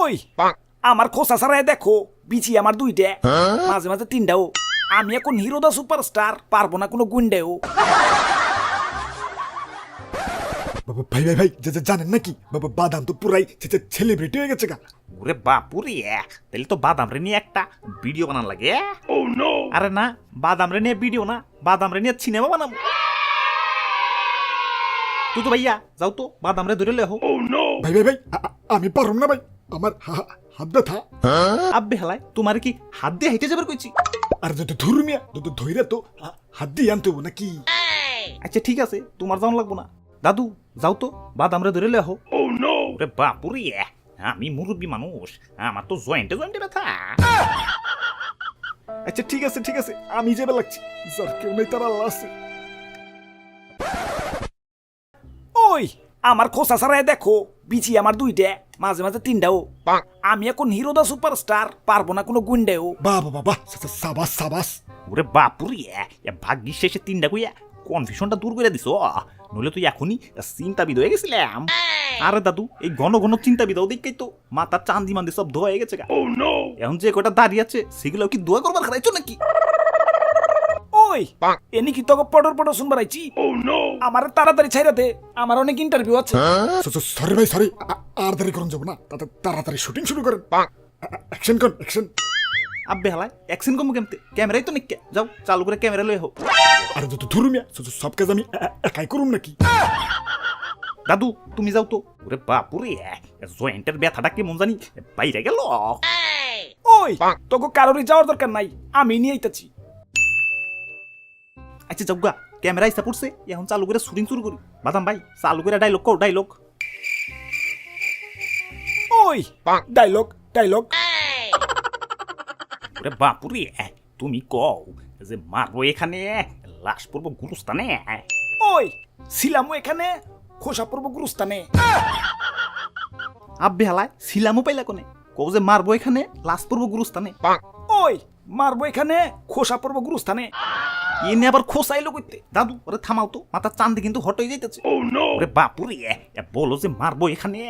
ওই আমার খোসা সারায় দেখো বিচি আমার দুইটা। মাঝে মাঝে তিনটাও। আমি এখন হিরোদা সুপারস্টার পারব না কোনো গুন্ডেও। বাবা ভাই ভাই ভাই যে জানেন নাকি? বাবা বাদাম তো পুরাই সেলিব্রিটি হয়ে গেছে গা। ওরে বাপুরে তাহলে তো বাদাম রে নিয়ে একটা ভিডিও বানান লাগে আরে না বাদাম রে নিয়ে ভিডিও না বাদাম রে নিয়ে সিনেমা বানাবো। তুই তো ভাইয়া যাও তো বাদাম রে ধরে লেহো। ভাই ভাই ভাই আ- আ- আমি পারম না ভাই। আমার হা- হা- হাত ব্যথা। আব্বে হেলায় তোমার কি হাত দিয়ে হেঁটে যাবার কইছি? আর যদি ধর্মিয়া যদি ধৈর্য তো হাত দিয়ে আনতে হব নাকি? আচ্ছা ঠিক আছে তোমার যাওয়ান লাগবো না। দাদু যাও তো বাদাম রে ধরে লেহো। ওরে বাপুরে আমি মুরব্বী মানুষ আমার তো জয়েন্টে জয়েন্টে ব্যথা। আচ্ছা ঠিক আছে ঠিক আছে আমি যাবে লাগছি। যার কেউ নেই তার আল্লাহ আছে। ওই আমার খোসা সারায় দেখো। বিচি আমার দুইটা মাঝে মাঝে তিনটাও। আমি এখন হিরোদা সুপারস্টার পারব না কোনো গুন্ডেও। বাবা বাবা সাবাস সাবাস। ওরে বাপুরে ভাগ্যিস শেষে তিনটা কইয়া কনফিউশনটা দূর করে দিছ। নইলে তুই এখনই চিন্তাবিদ হয়ে গেছিলাম। আরে দাদু এই ঘন ঘন চিন্তাবিদাও দেখেই তো মাথার চান্দি মান্দি সব ধোয়া হয়ে গেছে গা। এখন যে কটা দাঁড়িয়ে আছে সেগুলো কি দোয়া করবার খারাইছো নাকি? ওই এনি কি তোকে পটর পটর শুনবার আইছি? আমার তাড়াতাড়ি ছাইরা দে আমার অনেক ইন্টারভিউ আছে। সরি ভাই সরি আর দেরি করুন যাব না তাতে তাড়াতাড়ি শুটিং শুরু করেন। অ্যাকশন কর অ্যাকশন আব্বে হালায় অ্যাকশন কমু কেমতে? ক্যামেরাই তো নিকে যাও চালু করে ক্যামেরা লয়ে হোক। আর যদি ধর্মিয়া সব কাজ আমি একাই করুম নাকি? দাদু তুমি যাও তো। ওরে বাপুরে জয়েন্টের ব্যথাটা কেমন জানি বাইরে গেল। ওই তোকে কারোরই যাওয়ার দরকার নাই আমি নিয়ে আইতাছি। আচ্ছা যাও গা ক্যামেরা ইসা পড়ছে এখন চালু করে শুটিং শুরু করি। বাদাম ভাই চালু করে ডাইলগ কও ডাইলগ ওই ডায়লগ ডায়লগ ওরে বাপুরে তুমি কও যে মারবো এখানে লাশ পড়ব গুরুস্থানে? ওই ছিলামও এখানে খোসা পড়ব গুরুস্থানে। আব্বে হালায় ছিলামও পাইলা কোনে? কও যে মারবো এখানে লাশ পড়ব গুরুস্থানে। ওই মারবো এখানে খোসা পড়ব গুরুস্থানে। এনে আবার খোসাইলো করতে দাদু ওরে থামাও তো মাথার চান্দি কিন্তু হট হয়ে যাইতেছে ওরে বাপুরে বলো যে মারবো এখানে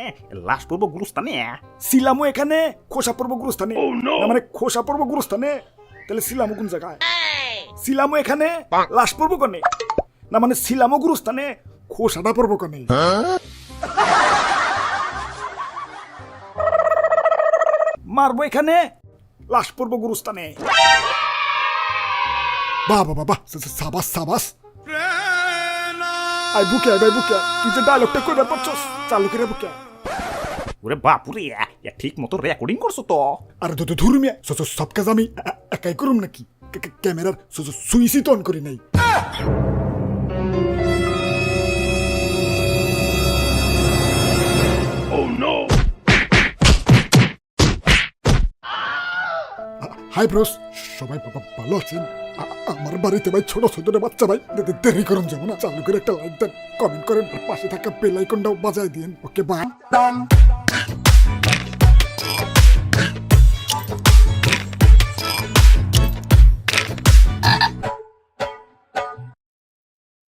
লাশ পড়ব গুরুস্থানে এখানে খোসা পড়ব গুরুস্থানে। না মানে খোসা পড়ব গুরুস্থানে তাহলে কোন জায়গায়? ছিলামও এখানে লাশ পড়ব কনে? না মানে ছিলামও গুরুস্থানে খোসাটা পড়ব কনে? মারবো এখানে লাশ পড়ব গুরুস্থানে। বাবা বাবা সাবাস সাবাস। আই বুকে আই ভাই বুকে তুই যে ডায়লগটা কইবার পারছস চালু করে বুকে। ওরে বাপুরে ঠিক মতো রেকর্ডিং করছ তো। আর মিয়া সো সব কাজ আমি একাই করুম নাকি? ক্যামেরার সুইচই তো অন করি নাই। হাই ব্রোস, সবাই বাবা ভালো আছেন? আমার বাড়িতে ভাই ছোট ছোট বাচ্চা ভাই। দেরি করুন যাব না। চালু করে একটা লাইক দেন কমেন্ট করেন পাশে থাকা বেল আইকনটাও বাজায় দিন ওকে বাই